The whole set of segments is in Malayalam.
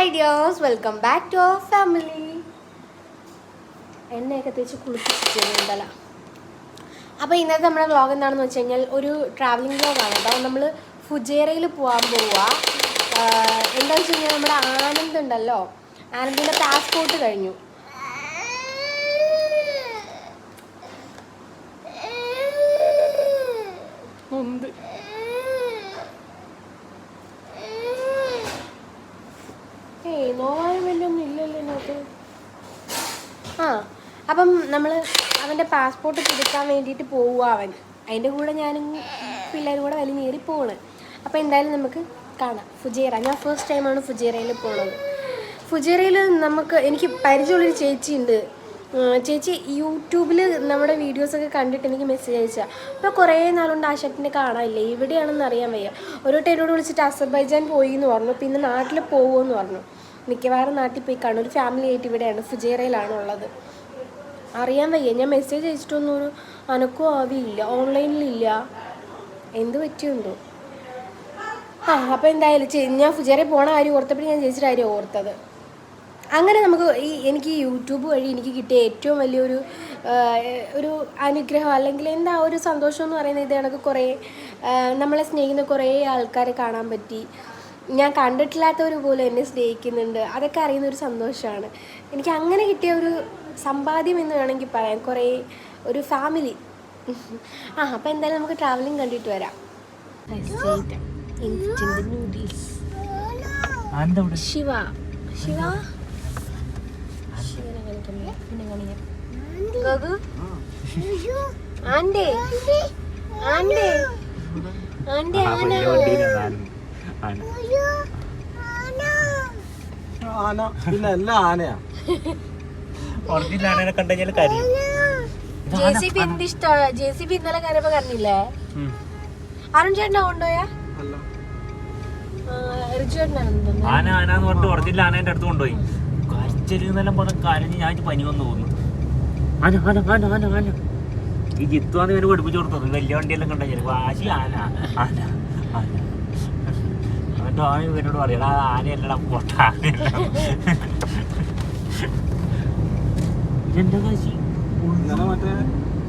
Hi dears welcome back to our family എണ്ണയൊക്കെ തേച്ച് കുളിപ്പിച്ചിട്ടുണ്ടല്ല അപ്പോൾ ഇന്നത്തെ നമ്മുടെ വ്ലോഗ് എന്താണെന്ന് വെച്ച് കഴിഞ്ഞാൽ ഒരു ട്രാവലിംഗ് വ്ലോഗാണ് കേട്ടോ നമ്മൾ ഫുജേറയിൽ പോകാൻ പോവുക എന്താണെന്ന് വെച്ച് കഴിഞ്ഞാൽ നമ്മുടെ ആനന്ദ് ഉണ്ടല്ലോ. ആനന്ദിന്റെ പാസ്പോർട്ട് കഴിഞ്ഞു. മുന്ത് ആ അപ്പം നമ്മൾ അവന്റെ പാസ്പോർട്ട് പുതുക്കാൻ വേണ്ടിയിട്ട് പോവുക അവൻ. അതിന്റെ കൂടെ ഞാനും പിള്ളേരും കൂടെ വലിഞ്ഞേറി പോവാണ് അപ്പോൾ എന്തായാലും നമുക്ക് കാണാം. ഫുജേറ. ഞാൻ ഫസ്റ്റ് ടൈമാണ് ഫുജേറയിൽ പോണത്. ഫുജേറയിൽ നമുക്ക് എനിക്ക് പരിചയമുള്ളൊരു ചേച്ചി ഉണ്ട്. ചേച്ചി യൂട്യൂബിൽ നമ്മുടെ വീഡിയോസൊക്കെ കണ്ടിട്ട് എനിക്ക് മെസ്സേജ് അയച്ചാൽ അപ്പോൾ കുറേ നാളുകൊണ്ട് ആ ഷട്ടിനെ കാണാനില്ല? എവിടെയാണെന്ന് അറിയാൻ വയ്യ. ഒരു എന്നോട് വിളിച്ചിട്ട് അസർബൈജാൻ പോയി എന്ന് പറഞ്ഞു. പിന്നെ നാട്ടിൽ പോകുമെന്ന് പറഞ്ഞു. മിക്കവാറും നാട്ടിൽ പോയി കാണും. ഒരു ഫാമിലി ആയിട്ട് ഇവിടെയാണ് ഫുജേറയിലാണ് ഉള്ളത്. അറിയാൻ വയ്യ. ഞാൻ മെസ്സേജ് അയച്ചിട്ടൊന്നും ഒരു അനക്കോ ആവിയില്ല ഓൺലൈനിലില്ല എന്ത് പറ്റിയുണ്ടോ ആ അപ്പോൾ എന്തായാലും ഞാൻ ഫുജേറയിൽ പോണ കാര്യം ഓർത്തപ്പോൾ ഞാൻ ചേച്ചിയുടെ കാര്യം ഓർത്തത്. അങ്ങനെ നമുക്ക് ഈ എനിക്ക് യൂട്യൂബ് വഴി എനിക്ക് കിട്ടിയ ഏറ്റവും വലിയൊരു ഒരു അനുഗ്രഹം അല്ലെങ്കിൽ എന്താ ഒരു സന്തോഷം എന്ന് പറയുന്നത് ഇത് കണക്ക് കുറേ നമ്മളെ സ്നേഹിക്കുന്ന കുറേ ആൾക്കാരെ കാണാൻ പറ്റി. ഞാൻ കണ്ടിട്ടില്ലാത്തവർ പോലും എന്നെ സ്നേഹിക്കുന്നുണ്ട്. അതൊക്കെ അറിയുന്ന ഒരു സന്തോഷമാണ് എനിക്ക് അങ്ങനെ കിട്ടിയ ഒരു സമ്പാദ്യം എന്ന് വേണമെങ്കിൽ പറയാം. കുറേ ഒരു ഫാമിലി. ആ അപ്പോൾ എന്തായാലും നമുക്ക് ട്രാവലിംഗ് കണ്ടിട്ട് വരാം. ശിവ. ശിവ? ശിവനെ കാണിക്കണ്ടേ? പിന്നെ കാണിക്കാം. ആണ്ടേ ആണ്ടേ ആണ്ടേ ആന ആന. ആന. ആന പിന്നെ എല്ലാം ആനയാ. ഒറിജിനൽ ആനനെ കണ്ടു കഴിഞ്ഞാൽ കരയും. ജെ സി ബി എന്ത് ഇഷ്ടമാണ് ജെ സി ബി ഇന്നലെ കയറിയപ്പോ കണ്ടില്ലേ അരുൺ ചേട്ടനാ കൊണ്ടുപോയാ? റിജു ചേട്ടനാണെന്ന് ആന ആന എന്ന് പറഞ്ഞിട്ട് ഒറിജിനൽ ആനേന്റെ അടുത്ത് കൊണ്ടുപോയി. കരച്ചൽ എന്നെല്ലാം പറഞ്ഞ കരഞ്ഞ് ഞാൻ പനി വന്നു പോകുന്നു. ആന ആന ആന ആന ആന. ഈ ജിത്വാന്ന് ഇവന് പഠിപ്പിച്ചു കൊടുത്തത് വലിയ വണ്ടിയെല്ലാം കണ്ടാ കഴിഞ്ഞാൽ വാശി ആന ആന ആന. ഇവനോട് പറയടാ ആനയല്ലടാ പൊട്ട ആനയല്ല. എന്താ കാശി? ഇന്നലെ മറ്റേ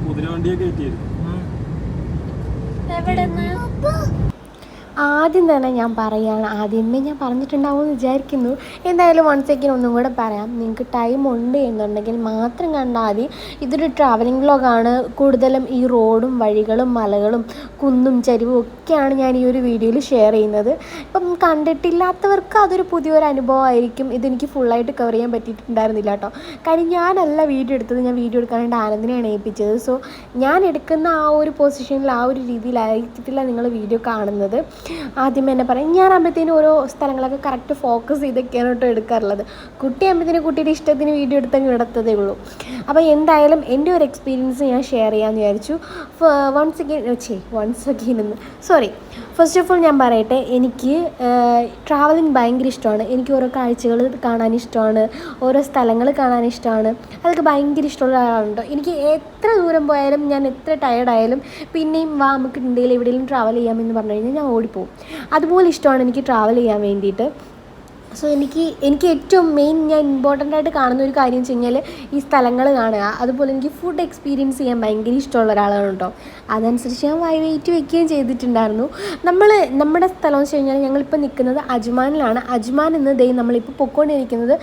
കുതിരവണ്ടിയൊക്കെ കയറ്റിയിരുന്നു എവിടെന്ന്? ആദ്യം തന്നെ ഞാൻ പറയുകയാണ് ആദ്യമേ ഞാൻ പറഞ്ഞിട്ടുണ്ടാവുമെന്ന് വിചാരിക്കുന്നു. എന്തായാലും വൺ സെക്കൻഡ് ഒന്നും കൂടെ പറയാം. നിങ്ങൾക്ക് ടൈം ഉണ്ട് എന്നുണ്ടെങ്കിൽ മാത്രം കണ്ടാൽ മതി. ഇതൊരു ട്രാവലിംഗ് വ്ളോഗാണ് കൂടുതലും ഈ റോഡും വഴികളും മലകളും കുന്നും ചരിവും ഒക്കെയാണ് ഞാൻ ഈ ഒരു വീഡിയോയിൽ ഷെയർ ചെയ്യുന്നത്. ഇപ്പം കണ്ടിട്ടില്ലാത്തവർക്ക് അതൊരു പുതിയൊരു അനുഭവമായിരിക്കും ഇതെനിക്ക് ഫുള്ളായിട്ട് കവർ ചെയ്യാൻ പറ്റിയിട്ടുണ്ടായിരുന്നില്ല കേട്ടോ കാര്യം ഞാനല്ല വീഡിയോ എടുത്തത്. ഞാൻ വീഡിയോ എടുക്കാനായിട്ട് ആനന്ദിനെയാണ് ഏൽപ്പിച്ചത്. സോ ഞാൻ എടുക്കുന്ന ആ ഒരു പൊസിഷനിൽ ആ ഒരു രീതിയിലായിരിക്കത്തില്ല നിങ്ങൾ വീഡിയോ കാണുന്നത്. ആദ്യം തന്നെ പറയും ഞാനാകുമ്പോഴത്തേനും ഓരോ സ്ഥലങ്ങളൊക്കെ കറക്റ്റ് ഫോക്കസ് ചെയ്തൊക്കെയാണ് കേട്ടോ എടുക്കാറുള്ളത്. കുട്ടിയാകുമ്പോഴത്തേനും കുട്ടിയുടെ ഇഷ്ടത്തിന് വീഡിയോ എടുത്തങ്ങ് ഇടത്തതേ ഉള്ളൂ. അപ്പോൾ എന്തായാലും എന്റെ ഒരു എക്സ്പീരിയൻസ് ഞാൻ ഷെയർ ചെയ്യാമെന്ന് വിചാരിച്ചു. വൺസ് അഗെയിൻ ചേ വൺസ് അഗെയിൻ എന്ന്. സോറി ഫസ്റ്റ് ഓഫ് ഓൾ ഞാൻ പറയട്ടെ എനിക്ക് ട്രാവലിംഗ് ഭയങ്കര ഇഷ്ടമാണ്. എനിക്ക് ഓരോ കാഴ്ചകൾ കാണാൻ ഇഷ്ടമാണ്. ഓരോ സ്ഥലങ്ങൾ കാണാൻ ഇഷ്ടമാണ്. അതൊക്കെ ഭയങ്കര ഇഷ്ടമുള്ള ഒരാളുണ്ടോ? എനിക്ക് എത്ര ദൂരം പോയാലും ഞാൻ എത്ര ടയർഡായാലും പിന്നെയും വാ നമുക്ക് ഇന്ത്യയിൽ എവിടെയെങ്കിലും ട്രാവൽ ചെയ്യാമെന്ന് പറഞ്ഞു കഴിഞ്ഞാൽ ഞാൻ ഓടിപ്പോവും അതുപോലെ ഇഷ്ടമാണ് എനിക്ക് ട്രാവൽ ചെയ്യാൻ വേണ്ടിയിട്ട്. സോ എനിക്ക് എനിക്ക് ഏറ്റവും മെയിൻ ഞാൻ ഇമ്പോർട്ടന്റ് ആയിട്ട് കാണുന്ന ഒരു കാര്യം വെച്ച് കഴിഞ്ഞാൽ ഈ സ്ഥലങ്ങൾ കാണുക. അതുപോലെ എനിക്ക് ഫുഡ് എക്സ്പീരിയൻസ് ചെയ്യാൻ ഭയങ്കര ഇഷ്ടമുള്ള ഒരാളാണ് കേട്ടോ. അതനുസരിച്ച് ഞാൻ വൈ വെയിറ്റ് വെക്കുകയും ചെയ്തിട്ടുണ്ടായിരുന്നു. നമ്മൾ നമ്മുടെ സ്ഥലം വെച്ച് കഴിഞ്ഞാൽ ഞങ്ങളിപ്പോൾ നിൽക്കുന്നത് അജ്മാനിലാണ്. അജ്മാൻ എന്ന ദേ നമ്മളിപ്പോൾ പൊക്കോണ്ടിരിക്കുന്നത്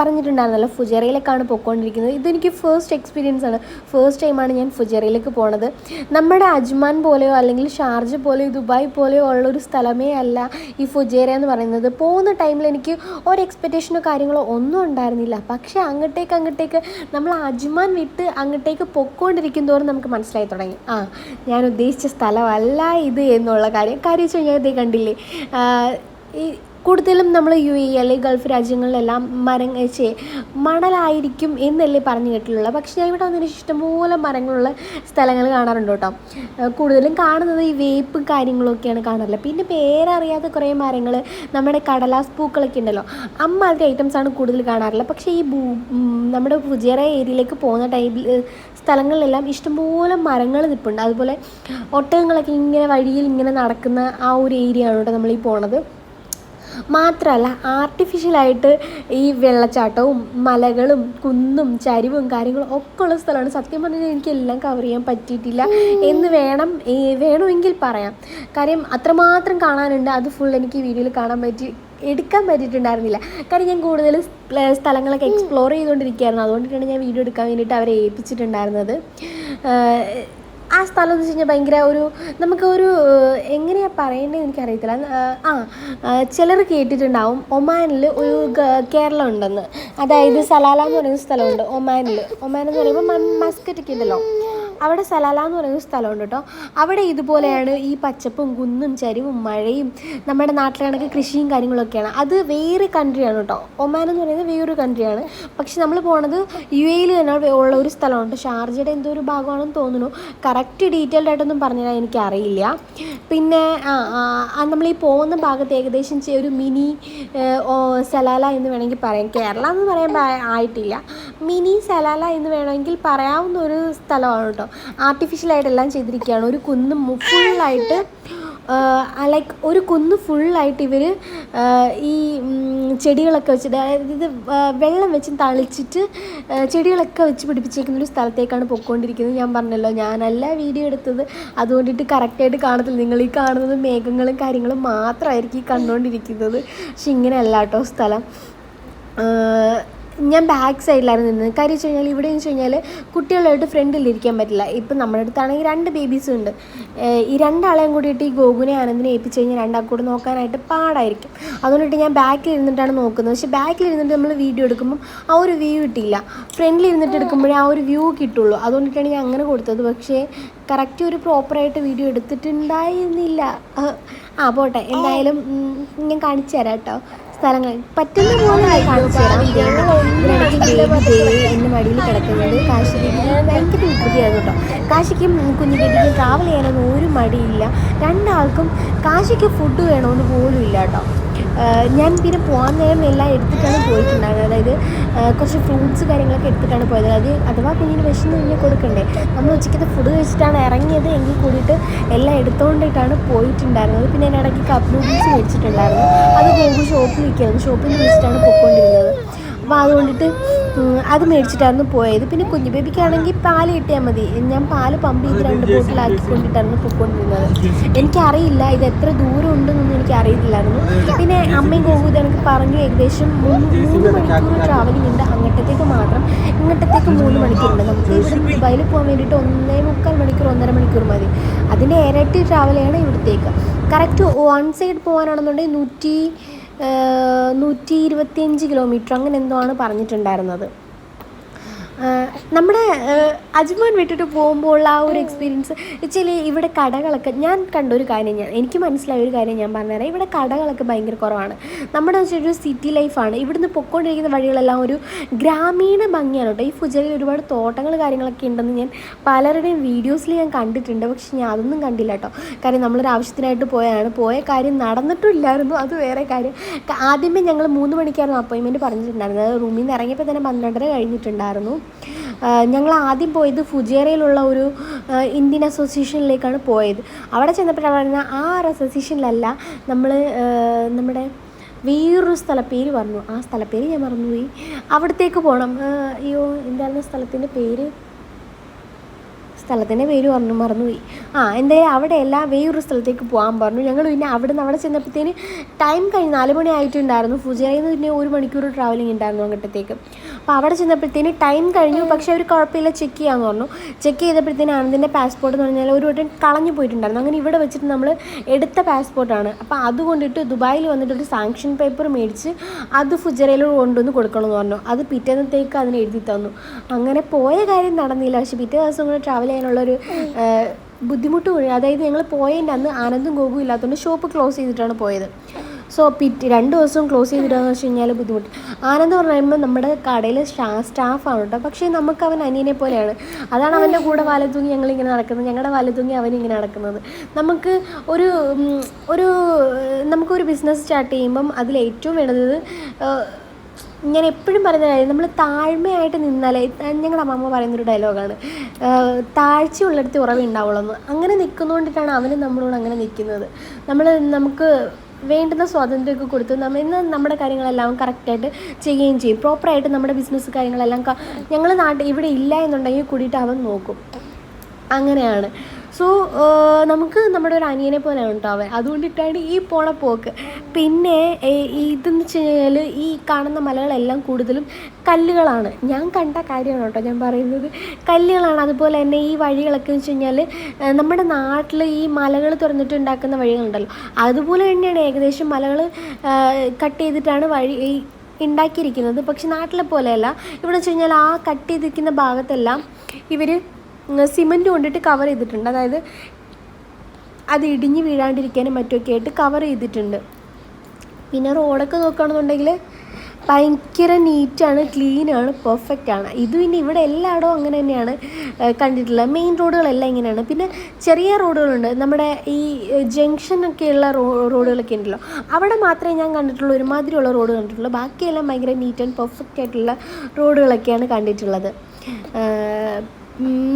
പറഞ്ഞിട്ടുണ്ടായിരുന്നല്ലോ ഫുജറയിലേക്കാണ് പോയിക്കൊണ്ടിരിക്കുന്നത്. ഇതെനിക്ക് ഫസ്റ്റ് എക്സ്പീരിയൻസ് ആണ്. ഫസ്റ്റ് ടൈമാണ് ഞാൻ ഫുജറയിലേക്ക് പോണത്. നമ്മുടെ അജ്മാൻ പോലെയോ അല്ലെങ്കിൽ ഷാർജ പോലെയോ ദുബായ് പോലെയോ ഉള്ളൊരു സ്ഥലമേ അല്ല ഈ ഫുജേറ എന്ന് പറയുന്നത്. പോകുന്ന ടൈമിൽ എനിക്ക് ഒരു എക്സ്പെക്റ്റേഷനോ കാര്യങ്ങളോ ഒന്നും ഉണ്ടായിരുന്നില്ല. പക്ഷേ അങ്ങോട്ടേക്ക് അങ്ങോട്ടേക്ക് നമ്മൾ അജ്മാൻ വിട്ട് അങ്ങോട്ടേക്ക് പൊക്കോണ്ടിരിക്കും തോറും നമുക്ക് മനസ്സിലായി തുടങ്ങി. ആ ഞാൻ ഉദ്ദേശിച്ച സ്ഥലമല്ല ഇത് എന്നുള്ള കാര്യം. കാര്യം വെച്ച് കഴിഞ്ഞാൽ ഇതേ കണ്ടില്ലേ ഈ കൂടുതലും നമ്മൾ യു എ അല്ലെങ്കിൽ ഗൾഫ് രാജ്യങ്ങളിലെല്ലാം മരം ചേ മണലായിരിക്കും എന്നല്ലേ പറഞ്ഞു കേട്ടിട്ടുള്ളത്. പക്ഷേ ഞാൻ ഇവിടെ വന്നതിന് ഇഷ്ടംപോലെ മരങ്ങളുള്ള സ്ഥലങ്ങൾ കാണാറുണ്ട് കേട്ടോ. കൂടുതലും കാണുന്നത് ഈ വേപ്പും കാര്യങ്ങളൊക്കെയാണ് കാണാറില്ല പിന്നെ പേരറിയാത്ത കുറേ മരങ്ങൾ നമ്മുടെ കടലാസ് പൂക്കളൊക്കെ ഉണ്ടല്ലോ അമ്മാതിരി ഐറ്റംസാണ് കൂടുതൽ കാണാറുള്ളത്. പക്ഷേ ഈ ഭൂ നമ്മുടെ ഫുജേറ ഏരിയയിലേക്ക് പോകുന്ന ടൈമിൽ സ്ഥലങ്ങളിലെല്ലാം ഇഷ്ടംപോലെ മരങ്ങൾ നിൽപ്പുണ്ട് അതുപോലെ ഒട്ടകങ്ങളൊക്കെ ഇങ്ങനെ വഴിയിൽ ഇങ്ങനെ നടക്കുന്ന ആ ഒരു ഏരിയ ആണ് കേട്ടോ നമ്മൾ ഈ പോണത്. മാത്രമല്ല ആർട്ടിഫിഷ്യലായിട്ട് ഈ വെള്ളച്ചാട്ടവും മലകളും കുന്നും ചരിവും കാര്യങ്ങളും ഒക്കെ ഉള്ള സ്ഥലമാണ്. സത്യം പറഞ്ഞാൽ എനിക്ക് എല്ലാം കവർ ചെയ്യാൻ പറ്റിയിട്ടില്ല. എന്ന് വേണം ഈ വേണമെങ്കിൽ പറയാം. കാര്യം അത്രമാത്രം കാണാനുണ്ട്. അത് ഫുൾ എനിക്ക് ഈ വീഡിയോയിൽ കാണാൻ പറ്റി എടുക്കാൻ പറ്റിയിട്ടുണ്ടായിരുന്നില്ല. കാരണം ഞാൻ കൂടുതൽ സ്ഥലങ്ങളൊക്കെ എക്സ്പ്ലോർ ചെയ്തുകൊണ്ടിരിക്കുകയായിരുന്നു അതുകൊണ്ടിട്ടാണ് ഞാൻ വീഡിയോ എടുക്കാൻ വേണ്ടിയിട്ട് അവരെ ഏൽപ്പിച്ചിട്ടുണ്ടായിരുന്നത്. ആ സ്ഥലം എന്ന് വെച്ച് കഴിഞ്ഞാൽ ഭയങ്കര ഒരു നമുക്ക് ഒരു എങ്ങനെയാണ് പറയേണ്ടത് എനിക്കറിയത്തില്ല. ആ ചിലർ കേട്ടിട്ടുണ്ടാവും ഒമാനിൽ ഒരു കേരളം ഉണ്ടെന്ന്. അതായത് സലാല എന്ന് പറയുന്ന സ്ഥലമുണ്ട് ഒമാനിൽ ഒമാൻ എന്ന് പറയുമ്പോൾ മസ്കറ്റൊക്കെ ഉണ്ടല്ലോ. അവിടെ സലാല എന്ന് പറയുന്ന സ്ഥലമുണ്ട് കേട്ടോ. അവിടെ ഇതുപോലെയാണ് ഈ പച്ചപ്പും കുന്നും ചരിവും മഴയും നമ്മുടെ നാട്ടിലാണെങ്കിൽ കൃഷിയും കാര്യങ്ങളൊക്കെയാണ്. അത് വേറെ കൺട്രിയാണ് കേട്ടോ. ഒമാൻ എന്ന് പറയുന്നത് വേറൊരു കൺട്രിയാണ് പക്ഷെ നമ്മൾ പോണത് യു എയിൽ തന്നെ ഉള്ള ഒരു സ്ഥലമുണ്ട്. ഷാർജയുടെ എന്തോ ഒരു ഭാഗമാണെന്ന് തോന്നുന്നു. കറക്റ്റ് ഡീറ്റെയിൽഡ് ആയിട്ടൊന്നും പറഞ്ഞാൽ എനിക്കറിയില്ല. പിന്നെ നമ്മൾ ഈ പോകുന്ന ഭാഗത്ത് ഏകദേശം ഒരു മിനി സലാല എന്ന് വേണമെങ്കിൽ പറയാം. കേരള എന്ന് പറയാൻ ആയിട്ടില്ല. മിനി സലാല എന്ന് വേണമെങ്കിൽ പറയാവുന്ന ഒരു സ്ഥലമാണ് കേട്ടോ. ആർട്ടിഫിഷ്യലായിട്ടെല്ലാം ചെയ്തിരിക്കുകയാണ്. ഒരു കുന്ന് ഫുള്ളായിട്ട് ലൈക്ക് ഒരു കുന്ന് ഫുള്ളായിട്ട് ഇവർ ഈ ചെടികളൊക്കെ വെച്ചിട്ട് അതായത് ഇത് വെള്ളം വെച്ച് തളിച്ചിട്ട് ചെടികളൊക്കെ വെച്ച് പിടിപ്പിച്ചേക്കുന്ന ഒരു സ്ഥലത്തേക്കാണ് പൊയ്ക്കൊണ്ടിരിക്കുന്നത്. ഞാൻ പറഞ്ഞല്ലോ ഞാനല്ല വീഡിയോ എടുത്തത്. അതുകൊണ്ടിട്ട് കറക്റ്റായിട്ട് കാണത്തില്ല. നിങ്ങൾ ഈ കാണുന്നത് മേഘങ്ങളും കാര്യങ്ങളും മാത്രമായിരിക്കും ഈ കണ്ടുകൊണ്ടിരിക്കുന്നത് പക്ഷെ ഇങ്ങനെയല്ല കേട്ടോ സ്ഥലം. ഞാൻ ബാക്ക് സൈഡിലായിരുന്നു നിന്നത്. കാര്യം വെച്ച് കഴിഞ്ഞാൽ ഇവിടെ വെച്ച് കഴിഞ്ഞാൽ കുട്ടികളായിട്ട് ഫ്രണ്ടിലിരിക്കാൻ പറ്റില്ല. ഇപ്പം നമ്മുടെ അടുത്താണെങ്കിൽ രണ്ട് ബേബീസും ഉണ്ട്. ഈ രണ്ടാളെയും കൂടിയിട്ട് ഈ ഗോകുനെ ആനന്ദിനെ ഏൽപ്പിച്ച് കഴിഞ്ഞാൽ രണ്ടാൾക്കൂടെ നോക്കാനായിട്ട് പാടായിരിക്കും. അതുകൊണ്ടിട്ട് ഞാൻ ബാക്കിൽ ഇരുന്നിട്ടാണ് നോക്കുന്നത്. പക്ഷേ ബാക്കിൽ ഇരുന്നിട്ട് നമ്മൾ വീഡിയോ എടുക്കുമ്പം ആ ഒരു വ്യൂ കിട്ടിയില്ല. ഫ്രണ്ടിൽ ഇരുന്നിട്ട് എടുക്കുമ്പോഴേ ആ ഒരു വ്യൂ കിട്ടുള്ളൂ. അതുകൊണ്ടിട്ടാണ് ഞാൻ അങ്ങനെ കൊടുത്തത്. പക്ഷേ കറക്റ്റ് ഒരു പ്രോപ്പറായിട്ട് വീഡിയോ എടുത്തിട്ടുണ്ടായിരുന്നില്ല. ആ പോട്ടെ. എന്തായാലും ഞാൻ കാണിച്ചു തരാം കേട്ടോ. സ്ഥലങ്ങൾ. പറ്റുന്ന പോലെ കാണിച്ചു തരാം. മടിയിൽ കിടക്കുന്നത് കാശി ബേബിക്ക് ഭയങ്കര വികൃതിയായിരുന്നു കേട്ടോ. കാശിക്കും കുഞ്ഞു ബേബിക്കും ട്രാവൽ ചെയ്യാനൊന്നും ഒരു മടിയില്ല. രണ്ടാൾക്കും കാശിക്ക് ഫുഡ് വേണമെന്ന് പോലും ഇല്ല കേട്ടോ. ഞാൻ പിന്നെ പോകാൻ നേരം എല്ലാം എടുത്തിട്ടാണ് പോയിട്ടുണ്ടായിരുന്നത്. അതായത് കുറച്ച് ഫ്രൂട്ട്സ് കാര്യങ്ങളൊക്കെ എടുത്തിട്ടാണ് പോയത്. അത് അഥവാ കുഞ്ഞിന് വിശന്ന് കഴിഞ്ഞാൽ കൊടുക്കണ്ടേ? നമ്മൾ ഉച്ചയ്ക്കത്തെ ഫുഡ് കഴിച്ചിട്ടാണ് ഇറങ്ങിയത് എങ്കിൽ കൂടിയിട്ട് എല്ലാം എടുത്തുകൊണ്ടിട്ടാണ് പോയിട്ടുണ്ടായിരുന്നത്. പിന്നെ ഇടയ്ക്ക് കപ്പ് നൂഡിൽസ് മേടിച്ചിട്ടുണ്ടായിരുന്നു. അത് പോകുമ്പോൾ ഷോപ്പിൽ നിൽക്കുകയായിരുന്നു ഷോപ്പിൽ വിളിച്ചിട്ടാണ് പൊയ്ക്കൊണ്ടിരുന്നത്. അപ്പോൾ അതുകൊണ്ടിട്ട് അത് മേടിച്ചിട്ടായിരുന്നു പോയത്. പിന്നെ കുഞ്ഞു ബേബിക്കാണെങ്കിൽ പാൽ കിട്ടിയാൽ മതി. ഞാൻ പാൽ പമ്പ് ചെയ്ത് രണ്ട് ബോട്ടിലാക്കിക്കൊണ്ടിട്ടായിരുന്നു പൊയ്ക്കൊണ്ടിരുന്നത് എനിക്കറിയില്ല ഇത് എത്ര ദൂരം ഉണ്ടെന്നൊന്നും എനിക്ക് അറിയത്തില്ലായിരുന്നു പിന്നെ അമ്മയും ഗോകുത് എനിക്ക് പറഞ്ഞു ഏകദേശം മൂന്ന് മൂന്ന് മണിക്കൂർ ട്രാവലിംഗ് ഉണ്ട്. അങ്ങോട്ടത്തേക്ക് മാത്രം. ഇങ്ങോട്ടത്തേക്ക് മൂന്ന് മണിക്കൂറുണ്ട് നമുക്ക് ഇവിടെ ദുബായിൽ പോകാൻ വേണ്ടിയിട്ട് ഒന്നേ മുക്കാൽ മണിക്കൂർ ഒന്നര മണിക്കൂർ മതി. അതിന്റെ ഇരട്ടി ട്രാവൽ ചെയ്യണം ഇവിടത്തേക്ക്. കറക്റ്റ് വൺ സൈഡ് പോകാനാണെന്നുണ്ടെങ്കിൽ നൂറ്റി നൂറ്റി ഇരുപത്തിയഞ്ച് കിലോമീറ്റർ അങ്ങനെ എന്തോ ആണ് പറഞ്ഞിട്ടുണ്ടായിരുന്നത്. നമ്മുടെ അജ്മാൻ വിട്ടിട്ട് പോകുമ്പോൾ ആ ഒരു എക്സ്പീരിയൻസ് വെച്ചാൽ ഇവിടെ കടകളൊക്കെ ഞാൻ കണ്ടൊരു കാര്യം ഞാൻ എനിക്ക് മനസ്സിലായ ഒരു കാര്യം ഞാൻ പറഞ്ഞുതരാം. ഇവിടെ കടകളൊക്കെ ഭയങ്കര കുറവാണ്. നമ്മുടെ വെച്ചൊരു സിറ്റി ലൈഫാണ് ഇവിടുന്ന് പൊക്കോണ്ടിരിക്കുന്ന വഴികളെല്ലാം ഒരു ഗ്രാമീണ ഭംഗിയാണ് കേട്ടോ. ഈ ഫുജറിൽ ഒരുപാട് തോട്ടങ്ങൾ കാര്യങ്ങളൊക്കെ ഉണ്ടെന്ന് ഞാൻ പലരുടെയും വീഡിയോസിൽ ഞാൻ കണ്ടിട്ടുണ്ട്. പക്ഷെ ഞാൻ അതൊന്നും കണ്ടില്ല കേട്ടോ. കാര്യം നമ്മളൊരു ആവശ്യത്തിനായിട്ട് പോയതാണ് പോയ കാര്യം നടന്നിട്ടില്ലായിരുന്നു അത് വേറെ കാര്യം. ആദ്യമേ ഞങ്ങൾ മൂന്ന് മണിക്കായിരുന്നു അപ്പോയിൻമെന്റ് പറഞ്ഞിട്ടുണ്ടായിരുന്നത്. റൂമിൽ നിന്ന് ഇറങ്ങിയപ്പോൾ തന്നെ പന്ത്രണ്ടര കഴിഞ്ഞിട്ടുണ്ടായിരുന്നു. ഞങ്ങൾ ആദ്യം പോയത് ഫുജേറയിലുള്ള ഒരു ഇന്ത്യൻ അസോസിയേഷനിലേക്കാണ് പോയത്. അവിടെ ചെന്നപ്പോഴാണ് പറയുന്നത് ആ ഒരു അസോസിയേഷനിലല്ല നമ്മൾ നമ്മുടെ വേറൊരു സ്ഥലപ്പേര് പറഞ്ഞു. ആ സ്ഥലപ്പേര് ഞാൻ മറന്നുപോയി. അവിടത്തേക്ക് പോകണം അയ്യോ എന്തായിരുന്നു സ്ഥലത്തിന്റെ പേര്? സ്ഥലത്തിന്റെ പേര് പറഞ്ഞു മറന്നുപോയി. ആ എന്തായാലും അവിടെ എല്ലാം വേറൊരു സ്ഥലത്തേക്ക് പോകാൻ പറഞ്ഞു. ഞങ്ങൾ പിന്നെ അവിടെ നിന്ന് അവിടെ ചെന്നപ്പോഴത്തേന് ടൈം കഴിഞ്ഞ് നാല് മണി ആയിട്ടുണ്ടായിരുന്നു. ഫുജറയിൽ നിന്ന് പിന്നെ ഒരു മണിക്കൂർ ട്രാവലിംഗ് ഉണ്ടായിരുന്നു അങ്ങോട്ടത്തേക്ക്. അപ്പോൾ അവിടെ ചെന്നപ്പോഴത്തേന് ടൈം കഴിഞ്ഞു. പക്ഷേ അവർ കുഴപ്പമില്ല ചെക്ക് ചെയ്യാമെന്ന് പറഞ്ഞു. ചെക്ക് ചെയ്തപ്പോഴത്തേന് ആനന്ദിന്റെ പാസ്പോർട്ട് എന്ന് പറഞ്ഞാൽ ഒരു വട്ടം കളഞ്ഞു പോയിട്ടുണ്ടായിരുന്നു. അങ്ങനെ ഇവിടെ വെച്ചിട്ട് നമ്മൾ എടുത്ത പാസ്പോർട്ടാണ് അപ്പോൾ അതുകൊണ്ടിട്ട് ദുബായിൽ വന്നിട്ട് ഒരു സാങ്ഷൻ പേപ്പർ മേടിച്ച് അത് ഫുജറയിൽ കൊണ്ടുവന്ന് കൊടുക്കണമെന്ന് പറഞ്ഞു. അത് പിറ്റേന്നത്തേക്ക് അതിന് എഴുതി തന്നു. അങ്ങനെ പോയ കാര്യം നടന്നില്ല. പക്ഷേ പിറ്റേ ദിവസം കൂടെ ട്രാവൽ ചെയ്യാനുള്ളൊരു ബുദ്ധിമുട്ട് കൂടി അതായത് ഞങ്ങൾ പോയതിന്റെ അന്ന് ആനന്ദും ഗോപും ഇല്ലാത്തതുകൊണ്ട് ഷോപ്പ് ക്ലോസ് ചെയ്തിട്ടാണ് പോയത്. സോ പിറ്റ് രണ്ട് ദിവസവും ക്ലോസ് ചെയ്തിട്ടാന്ന് വെച്ച് കഴിഞ്ഞാൽ ബുദ്ധിമുട്ട്. ആനന്ദ് പറയുമ്പോൾ നമ്മുടെ കടയിൽ സ്റ്റാഫാണ് കേട്ടോ പക്ഷേ നമുക്ക് അവൻ അനിയനെ പോലെയാണ്. അതാണ് അവന്റെ കൂടെ വാലത്തൂങ്ങി തൂങ്ങി ഞങ്ങളിങ്ങനെ നടക്കുന്നത്. ഞങ്ങളുടെ വാലത്തൂങ്ങി തൂങ്ങി അവനിങ്ങനെ നടക്കുന്നത്. നമുക്ക് ഒരു ഒരു നമുക്കൊരു ബിസിനസ് സ്റ്റാർട്ട് ചെയ്യുമ്പം അതിൽ ഏറ്റവും വേണ്ടത് ഞാൻ എപ്പോഴും പറയുന്ന കാര്യം നമ്മൾ താഴ്മയായിട്ട് നിന്നാലേ ഞങ്ങളുടെ അമ്മമ്മ പറയുന്നൊരു ഡയലോഗാണ്. താഴ്ചയുള്ളിടത്ത് ഉറവ ഉണ്ടാവുള്ളൂ അങ്ങനെ നിൽക്കുന്നതുകൊണ്ടിട്ടാണ് അവന് നമ്മളോട് അങ്ങനെ നിൽക്കുന്നത് നമ്മൾ നമുക്ക് വേണ്ടുന്ന സ്വാതന്ത്ര്യമൊക്കെ കൊടുത്ത് നമ്മൾ ഇന്ന് നമ്മുടെ കാര്യങ്ങളെല്ലാം കറക്റ്റായിട്ട് ചെയ്യുകയും ചെയ്യും. പ്രോപ്പറായിട്ട് നമ്മുടെ ബിസിനസ് കാര്യങ്ങളെല്ലാം ഞങ്ങൾ നാട്ടിൽ ഇവിടെ ഇല്ല എന്നുണ്ടെങ്കിൽ കൂടിയിട്ട് അവൻ നോക്കും. അങ്ങനെയാണ്. സോ നമുക്ക് നമ്മുടെ ഒരു അനിയനെ പോലെയാണ് കേട്ടോ അവൻ അതുകൊണ്ടിട്ടാണ് ഈ പോണ പോക്ക്. പിന്നെ ഇതെന്ന് വെച്ച് കഴിഞ്ഞാൽ ഈ കാണുന്ന മലകളെല്ലാം കൂടുതലും കല്ലുകളാണ്. ഞാൻ കണ്ട കാര്യമാണ് കേട്ടോ ഞാൻ പറയുന്നത്. കല്ലുകളാണ്. അതുപോലെ തന്നെ ഈ വഴികളൊക്കെ വെച്ച് കഴിഞ്ഞാൽ നമ്മുടെ നാട്ടിൽ ഈ മലകൾ തുറന്നിട്ട് ഉണ്ടാക്കുന്ന വഴികളുണ്ടല്ലോ. അതുപോലെ തന്നെയാണ് ഏകദേശം മലകൾ കട്ട് ചെയ്തിട്ടാണ് വഴി ഈ ഉണ്ടാക്കിയിരിക്കുന്നത്. പക്ഷെ നാട്ടിലെ പോലെയല്ല. ഇവിടെ വെച്ച് കഴിഞ്ഞാൽ ആ കട്ട് ചെയ്തിരിക്കുന്ന ഭാഗത്തെല്ലാം ഇവർ സിമന്റ് കൊണ്ടിട്ട് കവർ ചെയ്തിട്ടുണ്ട്. അതായത് അത് ഇടിഞ്ഞ് വീഴാണ്ടിരിക്കാനും മറ്റുമൊക്കെ ആയിട്ട് കവർ ചെയ്തിട്ടുണ്ട്. പിന്നെ റോഡൊക്കെ നോക്കുകയാണെന്നുണ്ടെങ്കിൽ ഭയങ്കര നീറ്റാണ് ക്ലീനാണ് പെർഫെക്റ്റ് ആണ് ഇത് പിന്നെ ഇവിടെ എല്ലായിടവും അങ്ങനെ തന്നെയാണ് കണ്ടിട്ടുള്ളത്. മെയിൻ റോഡുകളെല്ലാം ഇങ്ങനെയാണ്. പിന്നെ ചെറിയ റോഡുകളുണ്ട് നമ്മുടെ ഈ ജംഗ്ഷനൊക്കെയുള്ള റോ റോഡുകളൊക്കെ ഉണ്ടല്ലോ. അവിടെ മാത്രമേ ഞാൻ കണ്ടിട്ടുള്ളൂ ഒരുമാതിരിയുള്ള റോഡ് കണ്ടിട്ടുള്ളൂ. ബാക്കിയെല്ലാം ഭയങ്കര നീറ്റ് ആൻഡ് പെർഫെക്റ്റ് ആയിട്ടുള്ള റോഡുകളൊക്കെയാണ് കണ്ടിട്ടുള്ളത്.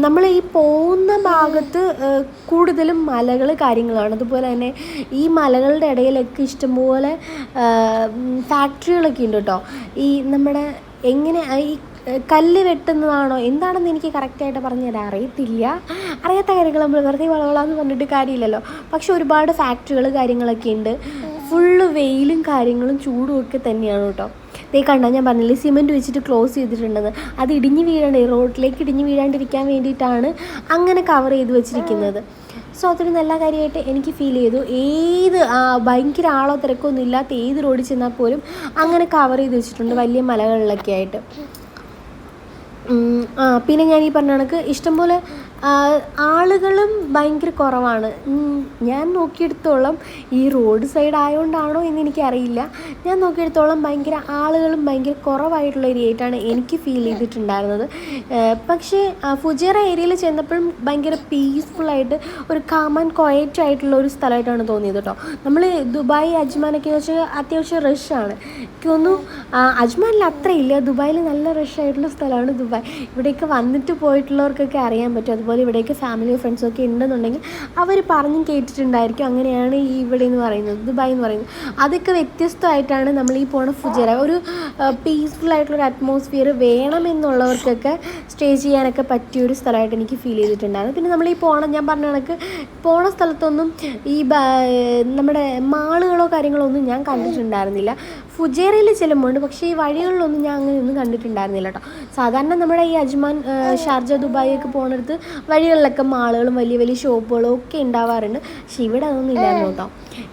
നമ്മൾ ഈ പോകുന്ന ഭാഗത്ത് കൂടുതലും മലകൾ കാര്യങ്ങളാണ്. അതുപോലെ തന്നെ ഈ മലകളുടെ ഇടയിലൊക്കെ ഇഷ്ടംപോലെ ഫാക്ടറികളൊക്കെ ഉണ്ട് കേട്ടോ. ഈ നമ്മുടെ എങ്ങനെ ഈ കല്ല് വെട്ടുന്നതാണോ എന്താണെന്ന് എനിക്ക് കറക്റ്റായിട്ട് പറഞ്ഞു തരാൻ അറിയത്തില്ല. അറിയാത്ത കാര്യങ്ങൾ നമ്മൾ വെറുതെ വളവളാന്ന് പറഞ്ഞിട്ട് കാര്യമില്ലല്ലോ. പക്ഷെ ഒരുപാട് ഫാക്ടറികൾ കാര്യങ്ങളൊക്കെ ഉണ്ട്. ഫുള്ള് വെയിലും കാര്യങ്ങളും ചൂടും ഒക്കെ തന്നെയാണ് കേട്ടോ. ദേ കണ്ട ഞാൻ പറഞ്ഞില്ലേ സിമെന്റ് വെച്ചിട്ട് ക്ലോസ് ചെയ്തിട്ടുണ്ടെന്ന് അത് ഇടിഞ്ഞ് വീഴണ്ടേ റോഡിലേക്ക് ഇടിഞ്ഞ് വീഴാണ്ടിരിക്കാൻ വേണ്ടിയിട്ടാണ് അങ്ങനെ കവർ ചെയ്ത് വെച്ചിരിക്കുന്നത്. സോ അതൊരു നല്ല കാര്യമായിട്ട് എനിക്ക് ഫീൽ ചെയ്തു. ഏത് ഭയങ്കര ആളോ തിരക്കൊന്നും ഇല്ലാത്ത ഏത് റോഡിൽ ചെന്നാൽ പോലും അങ്ങനെ കവർ ചെയ്ത് വെച്ചിട്ടുണ്ട് വലിയ മലകളിലൊക്കെ ആയിട്ട്. പിന്നെ ഞാൻ ഈ പറഞ്ഞ കണക്ക് ഇഷ്ടംപോലെ ആളുകളും ഭയങ്കര കുറവാണ്. ഞാൻ നോക്കിയെടുത്തോളം ഈ റോഡ് സൈഡ് ആയതുകൊണ്ടാണോ എന്ന് എനിക്കറിയില്ല. ഞാൻ നോക്കിയെടുത്തോളം ഭയങ്കര ആളുകളും ഭയങ്കര കുറവായിട്ടുള്ള ഏരിയ ആയിട്ടാണ് എനിക്ക് ഫീൽ ചെയ്തിട്ടുണ്ടായിരുന്നത്. പക്ഷേ ഫുജേറ ഏരിയയിൽ ചെന്നപ്പോഴും ഭയങ്കര പീസ്ഫുള്ളായിട്ട് ഒരു കാം ആൻഡ് ക്വയറ്റ് ആയിട്ടുള്ള ഒരു സ്ഥലമായിട്ടാണ് തോന്നിയത് കേട്ടോ നമ്മൾ ദുബായ് അജ്മാനൊക്കെ വെച്ചാൽ അത്യാവശ്യം റഷാണ് എനിക്ക് തോന്നുന്നു അജ്മാനിൽ അത്രയില്ല. ദുബായിൽ നല്ല റഷ് ആയിട്ടുള്ള സ്ഥലമാണ് ദുബായ്. ഇവിടേക്ക് വന്നിട്ട് പോയിട്ടുള്ളവർക്കൊക്കെ അറിയാൻ പറ്റും. അതുപോലെ ഇവിടേക്ക് ഫാമിലിയോ ഫ്രണ്ട്സോ ഒക്കെ ഉണ്ടെന്നുണ്ടെങ്കിൽ അവർ പറഞ്ഞും കേട്ടിട്ടുണ്ടായിരിക്കും. അങ്ങനെയാണ് ഈ ഇവിടെ എന്ന് പറയുന്നത് ദുബായ് എന്ന് പറയുന്നത്. അതൊക്കെ വ്യത്യസ്തമായിട്ടാണ് നമ്മൾ ഈ പോണ ഫുജറ. ഒരു പീസ്ഫുൾ ആയിട്ടുള്ള ഒരു അറ്റ്മോസ്ഫിയർ വേണമെന്നുള്ളവർക്കൊക്കെ സ്റ്റേ ചെയ്യാനൊക്കെ പറ്റിയ ഒരു സ്ഥലമായിട്ട് എനിക്ക് ഫീൽ ചെയ്തിട്ടുണ്ടായിരുന്നു. പിന്നെ നമ്മൾ ഈ പോണ ഞാൻ പറഞ്ഞ കണക്ക് പോണ സ്ഥലത്തൊന്നും ഈ നമ്മുടെ മാളുകളോ കാര്യങ്ങളോ ഒന്നും ഞാൻ കണ്ടിട്ടുണ്ടായിരുന്നില്ല. ഫുജേറയിൽ ചെല്ലുമ്പോണ്ട് പക്ഷേ ഈ വഴികളിലൊന്നും ഞാൻ അങ്ങനെയൊന്നും കണ്ടിട്ടുണ്ടായിരുന്നില്ല കേട്ടോ. സാധാരണ നമ്മുടെ ഈ അജ്മാൻ ഷാർജ ദുബായി ഒക്കെ പോകുന്നിടത്ത് വഴികളിലൊക്കെ മാളുകളും വലിയ വലിയ ഷോപ്പുകളും ഒക്കെ ഉണ്ടാവാറുണ്ട്. പക്ഷെ ഇവിടെ അതൊന്നും ഇല്ലായിരുന്നു കേട്ടോ.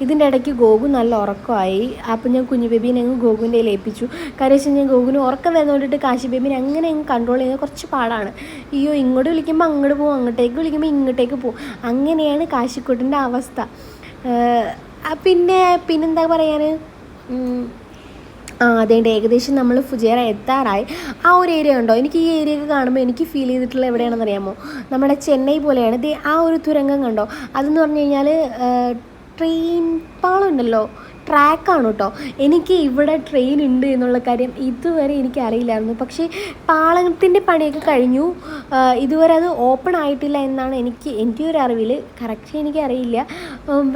ഇതിന്റെ ഇടയ്ക്ക് ഗോകു നല്ല ഉറക്കമായി. അപ്പം ഞാൻ കുഞ്ഞു ബേബീനെ അങ്ങ് ഗോകുവിന്റെ ഏൽപ്പിച്ചു. കാര്യം ഞാൻ ഗോകുവിന് ഉറക്കം വരുന്നോണ്ടിട്ട് കാശി ബേബീനെ അങ്ങനെ അങ്ങ് കൺട്രോൾ ചെയ്യുന്നത് കുറച്ച് പാടാണ്. അയ്യോ ഇങ്ങോട്ട് വിളിക്കുമ്പോൾ അങ്ങോട്ട് പോകും അങ്ങോട്ടേക്ക് വിളിക്കുമ്പോൾ ഇങ്ങോട്ടേക്ക് പോകും അങ്ങനെയാണ് കാശിക്കുട്ടിന്റെ അവസ്ഥ. പിന്നെ പിന്നെന്താ പറയാൻ അതേണ്ട. ഏകദേശം നമ്മൾ ഫുജേറ എത്താറായി. ആ ഒരു ഏരിയ ഉണ്ടോ? എനിക്ക് ഈ ഏരിയ ഒക്കെ കാണുമ്പോൾ എനിക്ക് ഫീൽ ചെയ്തിട്ടുള്ള എവിടെയാണെന്ന് അറിയാമോ? നമ്മുടെ ചെന്നൈ പോലെയാണ്. ദേ ആ ഒരു തുരങ്കം കണ്ടോ? അതെന്ന് പറഞ്ഞു കഴിഞ്ഞാൽ ട്രെയിൻ പാളമുണ്ടല്ലോ ട്രാക്കാണ് കേട്ടോ. എനിക്ക് ഇവിടെ ട്രെയിൻ ഉണ്ട് എന്നുള്ള കാര്യം ഇതുവരെ എനിക്ക് അറിയില്ലായിരുന്നു. പക്ഷേ പാളത്തിന്റെ പണിയൊക്കെ കഴിഞ്ഞു. ഇതുവരെ അത് ഓപ്പൺ ആയിട്ടില്ല എന്നാണ് എനിക്ക് എന്റെ ഒരു അറിവിൽ കറക്റ്റ് എനിക്ക് അറിയില്ല.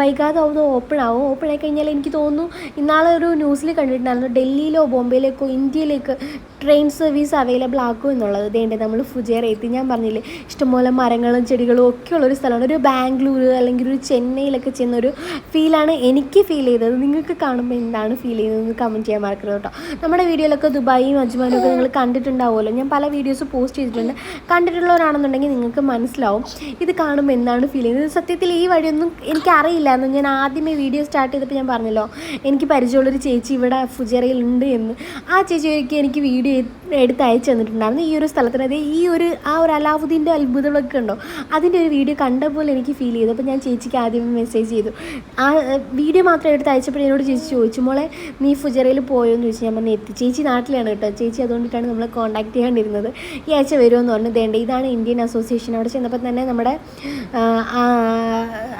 വൈകാതെ അത് ഓപ്പൺ ആവും. ഓപ്പൺ ആയി കഴിഞ്ഞാൽ എനിക്ക് തോന്നുന്നു ഇന്നാളെ ഒരു ന്യൂസിൽ കണ്ടിട്ടുണ്ടായിരുന്നു ഡൽഹിയിലോ ബോംബെയിലേക്കോ ഇന്ത്യയിലേക്ക് ട്രെയിൻ സർവീസ് അവൈലബിൾ ആക്കും എന്നുള്ളത്. ഇതേണ്ടത് നമ്മൾ ഫുജേറ എത്തി ഞാൻ പറഞ്ഞില്ലേ ഇഷ്ടംപോലെ മരങ്ങളും ചെടികളും ഒക്കെ ഉള്ളൊരു സ്ഥലമാണ്. ഒരു ബാംഗ്ലൂർ അല്ലെങ്കിൽ ഒരു ചെന്നൈയിലൊക്കെ ചെന്നൊരു ഫീലാണ് എനിക്ക് ഫീൽ ചെയ്തത്. നിങ്ങൾക്ക് കാണുമ്പോൾ എന്താണ് ഫീൽ ചെയ്യുന്നതെന്ന് കമന്റ് ചെയ്യാൻ മറക്കരുത് കേട്ടോ. നമ്മുടെ വീഡിയോയിലൊക്കെ ദുബായും അജ്മാനും ഒക്കെ നിങ്ങൾ കണ്ടിട്ടുണ്ടാവുമല്ലോ. ഞാൻ പല വീഡിയോസ് പോസ്റ്റ് ചെയ്തിട്ടുണ്ട്. കണ്ടിട്ടുള്ളവരാണെന്നുണ്ടെങ്കിൽ നിങ്ങൾക്ക് മനസ്സിലാവും ഇത് കാണുമ്പോൾ എന്താണ് ഫീൽ ചെയ്യുന്നത്. സത്യത്തിൽ ഈ വഴിയൊന്നും എനിക്ക് അറിയില്ലായിരുന്നു ഞാൻ ആദ്യമേ വീഡിയോ സ്റ്റാർട്ട് ചെയ്തപ്പോൾ ഞാൻ പറഞ്ഞല്ലോ എനിക്ക് പരിചയമുള്ളൊരു ചേച്ചി ഇവിടെ ഫുജറയിൽ ഉണ്ട് എന്ന്. ആ ചേച്ചിയൊക്കെ എനിക്ക് വീഡിയോ എടുത്ത് അയച്ചു തന്നിട്ടുണ്ടായിരുന്നു. ഈ ഒരു സ്ഥലത്തിന് അതായത് ഈ ഒരു ആ ഒരു അലാവുദ്ദീന്റെ അത്ഭുതങ്ങളൊക്കെ ഉണ്ടോ? അതിന്റെ ഒരു വീഡിയോ കണ്ട പോലെ എനിക്ക് ഫീൽ ചെയ്തു. അപ്പോൾ ഞാൻ ചേച്ചിക്ക് ആദ്യമേ മെസ്സേജ് ചെയ്തു. ആ വീഡിയോ മാത്രം എടുത്ത് അയച്ചപ്പോൾ എന്നോട് ചേച്ചി ചോദിച്ചു മോളെ നീ ഫുജറയിൽ പോയോ എന്ന് ചോദിച്ചു. ഞാൻ പറഞ്ഞു എത്തി ചേച്ചി നാട്ടിലാണ് കേട്ടോ. ചേച്ചി അതുകൊണ്ടിട്ടാണ് നമ്മളെ കോൺടാക്ട് ചെയ്യാണ്ടിരുന്നത്. ഈ ആഴ്ച വരുമെന്ന് പറഞ്ഞു. ദേണ്ട ഇതാണ് ഇന്ത്യൻ അസോസിയേഷൻ അവിടെ ചെന്നപ്പോൾ തന്നെ നമ്മുടെ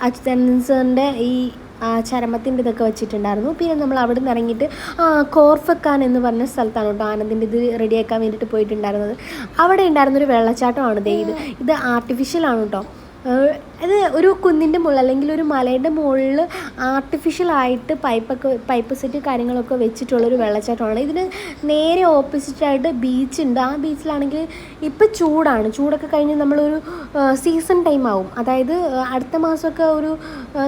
അച്യുതാനന്ദൻ സാറിന്റെ ഈ ചരമത്തിന്റെ ഇതൊക്കെ വെച്ചിട്ടുണ്ടായിരുന്നു. പിന്നെ നമ്മൾ അവിടെ നിന്ന് ഇറങ്ങിയിട്ട് കോർഫക്കാൻ എന്ന് പറഞ്ഞ സ്ഥലത്താണ് കേട്ടോ ആനന്ദിന്റെ ഇത് റെഡിയാക്കാൻ വേണ്ടിയിട്ട് പോയിട്ടുണ്ടായിരുന്നത്. അവിടെ ഉണ്ടായിരുന്നൊരു വെള്ളച്ചാട്ടമാണ് ദേ ഇത്. ഇത് ആർട്ടിഫിഷ്യലാണ് കേട്ടോ. അത് ഒരു കുന്നിന്റെ മുകളിൽ അല്ലെങ്കിൽ ഒരു മലയുടെ മുകളിൽ ആർട്ടിഫിഷ്യലായിട്ട് പൈപ്പൊക്കെ പൈപ്പ് സെറ്റ് കാര്യങ്ങളൊക്കെ വെച്ചിട്ടുള്ളൊരു വെള്ളച്ചാട്ടമാണ്. ഇതിന് നേരെ ഓപ്പോസിറ്റായിട്ട് ബീച്ചുണ്ട് ആ ബീച്ചിലാണെങ്കിൽ ഇപ്പം ചൂടാണ്. ചൂടൊക്കെ കഴിഞ്ഞ് നമ്മളൊരു സീസൺ ടൈം ആവും. അതായത് അടുത്ത മാസമൊക്കെ ഒരു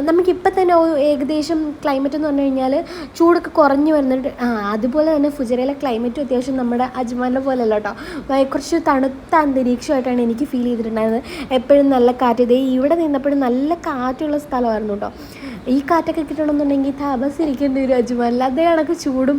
നമുക്കിപ്പം തന്നെ ഏകദേശം ക്ലൈമറ്റ് എന്ന് പറഞ്ഞു കഴിഞ്ഞാൽ ചൂടൊക്കെ കുറഞ്ഞു വരുന്നുണ്ട്. അതുപോലെ തന്നെ ഫുജറയിലെ ക്ലൈമറ്റും അത്യാവശ്യം നമ്മുടെ അജ്മാനെ പോലെ അല്ല കേട്ടോ കുറച്ച് തണുത്ത അന്തരീക്ഷമായിട്ടാണ് എനിക്ക് ഫീൽ ചെയ്തിട്ടുണ്ടായിരുന്നത്. എപ്പോഴും നല്ല കാറ്റ്. ഇതേ ഇവിടെ നിന്നപ്പോഴും നല്ല കാറ്റുള്ള സ്ഥലമായിരുന്നു കേട്ടോ. ഈ കാറ്റൊക്കെ കിട്ടണമെന്നുണ്ടെങ്കിൽ താമസിരിക്കേണ്ടി വരും അജ്മാലിൽ അതേ കണക്ക് ചൂടും.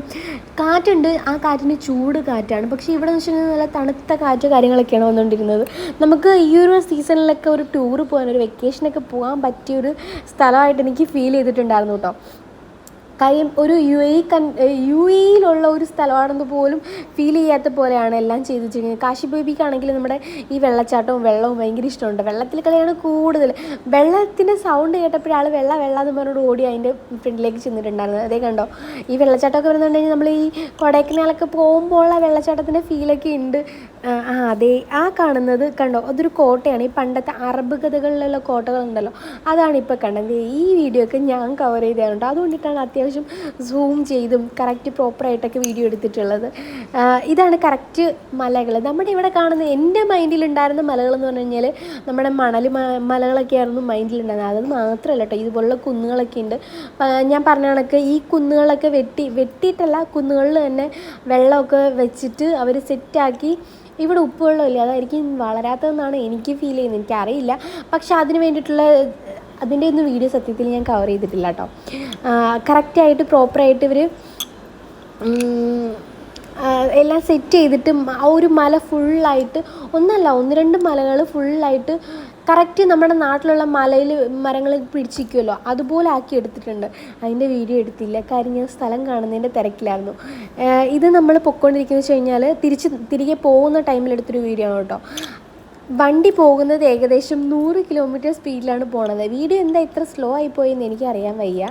കാറ്റുണ്ട്. ആ കാറ്റിന് ചൂട് കാറ്റാണ്. പക്ഷേ ഇവിടെ എന്ന് വെച്ചിട്ടുണ്ടെങ്കിൽ നല്ല തണുത്ത കാറ്റ് കാര്യങ്ങളൊക്കെയാണ് വന്നുകൊണ്ടിരുന്നത്. നമുക്ക് ഈ ഒരു സീസണിലൊക്കെ ഒരു ടൂർ പോകാൻ ഒരു വെക്കേഷനൊക്കെ പോകാൻ പറ്റിയ ഒരു സ്ഥലമായിട്ട് എനിക്ക് ഫീൽ ചെയ്തിട്ടുണ്ടായിരുന്നു കേട്ടോ. കാര്യം ഒരു യു എ കൺ യു എയിലുള്ള ഒരു സ്ഥലമാണെന്ന് പോലും ഫീൽ ചെയ്യാത്ത പോലെയാണ് എല്ലാം ചെയ്തു വെച്ചിരിക്കുന്നത്. കാശി ബേബിക്കാണെങ്കിൽ നമ്മുടെ ഈ വെള്ളച്ചാട്ടവും വെള്ളവും ഭയങ്കര ഇഷ്ടമുണ്ട്. വെള്ളത്തിൽ കളിയാണ് കൂടുതൽ. വെള്ളത്തിന്റെ സൗണ്ട് കേട്ടപ്പോഴേ ആൾ വെള്ള വെള്ള എന്ന് പറഞ്ഞോട് ഓടി അതിന്റെ ഫ്രണ്ടിലേക്ക് ചെന്നിട്ടുണ്ടായിരുന്നത്. അതേ കണ്ടോ? ഈ വെള്ളച്ചാട്ടമൊക്കെ വരുന്നുണ്ടെങ്കിൽ നമ്മൾ ഈ കൊടൈക്കനാലൊക്കെ പോകുമ്പോൾ ഉള്ള വെള്ളച്ചാട്ടത്തിന്റെ ഫീലൊക്കെ ഉണ്ട്. ആ അതെ. ആ കാണുന്നത് കണ്ടോ? അതൊരു കോട്ടയാണ്. ഈ പണ്ടത്തെ അറബ് കഥകളിലുള്ള കോട്ടകളുണ്ടല്ലോ. അതാണ് ഇപ്പോൾ കണ്ടത്. ഈ വീഡിയോ ഒക്കെ ഞാൻ കവർ ചെയ്തതാണ് അതുകൊണ്ടിട്ടാണ് അത്യാവശ്യം സൂം ചെയ്തും കറക്റ്റ് പ്രോപ്പറായിട്ടൊക്കെ വീഡിയോ എടുത്തിട്ടുള്ളത്. ഇതാണ് കറക്റ്റ് മലകൾ. നമ്മുടെ ഇവിടെ കാണുന്ന എന്റെ മൈൻഡിലുണ്ടായിരുന്ന മലകൾ എന്ന് പറഞ്ഞു കഴിഞ്ഞാൽ നമ്മുടെ മണൽ മലകളൊക്കെ ആയിരുന്നു മൈൻഡിലുണ്ടായിരുന്നത്. അത് മാത്രമല്ല കേട്ടോ ഇതുപോലുള്ള കുന്നുകളൊക്കെ ഉണ്ട്. ഞാൻ പറഞ്ഞ കണക്ക് ഈ കുന്നുകളൊക്കെ വെട്ടി വെട്ടിയിട്ടല്ല കുന്നുകളിൽ തന്നെ വെള്ളമൊക്കെ വെച്ചിട്ട് അവർ സെറ്റാക്കി ഇവിടെ ഉപ്പുവെള്ളമില്ല അതായിരിക്കും വളരാത്തതെന്നാണ് എനിക്ക് ഫീൽ ചെയ്യുന്നത്. എനിക്കറിയില്ല. പക്ഷെ അതിന് വേണ്ടിയിട്ടുള്ള അതിന്റെ ഒന്നും വീഡിയോ സത്യത്തിൽ ഞാൻ കവർ ചെയ്തിട്ടില്ല കേട്ടോ. കറക്റ്റായിട്ട് പ്രോപ്പറായിട്ട് ഇവർ എല്ലാം സെറ്റ് ചെയ്തിട്ട് ആ ഒരു മല ഫുള്ളായിട്ട് ഒന്നല്ല ഒന്ന് രണ്ട് മലകൾ ഫുള്ളായിട്ട് കറക്റ്റ് നമ്മുടെ നാട്ടിലുള്ള മലയിൽ മരങ്ങൾ പിടിച്ചിരിക്കുമല്ലോ അതുപോലെ ആക്കി എടുത്തിട്ടുണ്ട്. അതിന്റെ വീഡിയോ എടുത്തില്ല. കാര്യം ഞാൻ സ്ഥലം കാണുന്നതിന്റെ തിരക്കിലായിരുന്നു. ഇത് നമ്മൾ പൊയ്ക്കൊണ്ടിരിക്കുന്നത് വെച്ച് കഴിഞ്ഞാൽ തിരിച്ച് തിരികെ പോകുന്ന ടൈമിലെടുത്തൊരു വീഡിയോ ആണ് കേട്ടോ. വണ്ടി പോകുന്നത് ഏകദേശം നൂറ് കിലോമീറ്റർ സ്പീഡിലാണ് പോണത്. വീഡിയോ എന്താ ഇത്ര സ്ലോ ആയി ആയിപ്പോയെന്ന് എനിക്കറിയാൻ വയ്യ.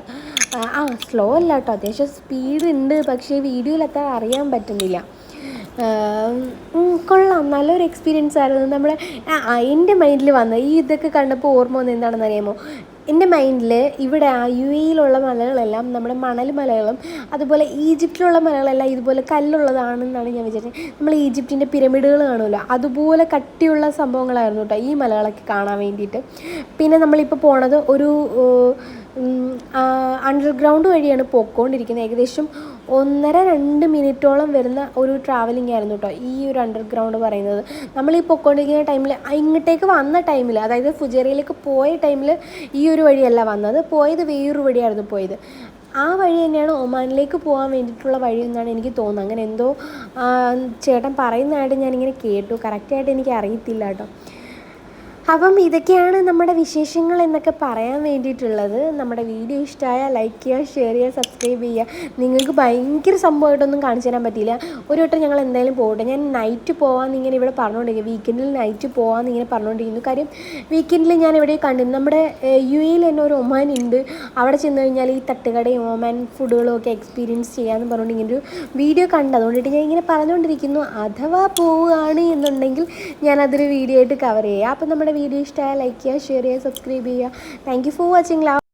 ആ, സ്ലോ അല്ല കേട്ടോ. അത്യാവശ്യം സ്പീഡ് ഉണ്ട്. പക്ഷേ വീഡിയോയിൽ അത്ര അറിയാൻ പറ്റുന്നില്ല. കൊള്ളാം. നല്ലൊരു എക്സ്പീരിയൻസ് ആയിരുന്നു. നമ്മുടെ എന്റെ മൈൻഡിൽ വന്ന ഈ ഇതൊക്കെ കണ്ടപ്പോൾ ഓർമ്മ വന്നത് എന്താണെന്ന് അറിയാമോ എന്റെ മൈൻഡിൽ ഇവിടെ ആ യു എയിലുള്ള മലകളെല്ലാം നമ്മുടെ മണൽ മലകളും അതുപോലെ ഈജിപ്തിലുള്ള മലകളെല്ലാം ഇതുപോലെ കല്ലുള്ളതാണെന്നാണ് ഞാൻ വിചാരിച്ചത്. നമ്മൾ ഈജിപ്തിന്റെ പിരമിഡുകൾ കാണുമല്ലോ അതുപോലെ കട്ടിയുള്ള സംഭവങ്ങളായിരുന്നു കേട്ടോ ഈ മലകളൊക്കെ കാണാൻ വേണ്ടിയിട്ട്. പിന്നെ നമ്മളിപ്പോൾ പോണത് ഒരു അണ്ടർഗ്രൗണ്ട് വഴിയാണ് പോയിക്കൊണ്ടിരിക്കുന്നത്. ഏകദേശം ഒന്നര രണ്ട് മിനിറ്റോളം വരുന്ന ഒരു ട്രാവലിംഗ് ആയിരുന്നു കേട്ടോ ഈ ഒരു അണ്ടർഗ്രൗണ്ട് പറയുന്നത്. നമ്മൾ ഈ പൊയ്ക്കൊണ്ടിരിക്കുന്ന ടൈമിൽ ഇങ്ങോട്ടേക്ക് വന്ന ടൈമിൽ അതായത് ഫുജേറിയിലേക്ക് പോയ ടൈമിൽ ഈ ഒരു വഴിയല്ല വന്നത്. പോയത് വേറൊരു വഴിയായിരുന്നു പോയത്. ആ വഴി തന്നെയാണ് ഒമാനിലേക്ക് പോകാൻ വേണ്ടിയിട്ടുള്ള വഴി എന്നാണ് എനിക്ക് തോന്നുന്നത്. അങ്ങനെ എന്തോ ചേട്ടൻ പറയുന്നതായിട്ട് ഞാനിങ്ങനെ കേട്ടു. കറക്റ്റായിട്ട് എനിക്ക് അറിയത്തില്ല കേട്ടോ അപ്പം ഇതൊക്കെയാണ് നമ്മുടെ വിശേഷങ്ങൾ എന്നൊക്കെ പറയാൻ വേണ്ടിയിട്ടുള്ളത്. നമ്മുടെ വീഡിയോ ഇഷ്ടമായാൽ ലൈക്ക് ചെയ്യുക ഷെയർ ചെയ്യുക സബ്സ്ക്രൈബ് ചെയ്യുക. നിങ്ങൾക്ക് ഭയങ്കര സംഭവമായിട്ടൊന്നും കാണിച്ചു തരാൻ പറ്റിയില്ല. ഒരു വട്ടം ഞങ്ങൾ എന്തായാലും പോകട്ടെ. ഞാൻ നൈറ്റ് പോകാമെന്ന് ഇങ്ങനെ ഇവിടെ പറഞ്ഞുകൊണ്ടിരിക്കും വീക്കെൻഡിൽ നൈറ്റ് പോകാമെന്ന് ഇങ്ങനെ പറഞ്ഞുകൊണ്ടിരിക്കുന്നു. കാര്യം വീക്കെൻഡിൽ ഞാൻ ഇവിടെ കണ്ടിരുന്നു. നമ്മുടെ യു എയിൽ തന്നെ ഒരു ഒമാൻ ഉണ്ട്. അവിടെ ചെന്ന് കഴിഞ്ഞാൽ ഈ തട്ടുകടയും ഒമാൻ ഫുഡുകളും ഒക്കെ എക്സ്പീരിയൻസ് ചെയ്യാമെന്ന് പറഞ്ഞുകൊണ്ട് ഇങ്ങനെ ഒരു വീഡിയോ കണ്ടു. അതുകൊണ്ടിട്ട് ഞാൻ ഇങ്ങനെ പറഞ്ഞുകൊണ്ടിരിക്കുന്നു. അഥവാ പോവുകയാണ് എന്നുണ്ടെങ്കിൽ ഞാനതൊരു വീഡിയോ ആയിട്ട് കവർ ചെയ്യുക അപ്പം നമ്മുടെ വീഡിയോ ഇഷ്ടമായാൽ ലൈക്ക് ചെയ്യുക ഷെയർ ചെയ്യുക സബ്സ്ക്രൈബ് ചെയ്യുക. Thank you for watching love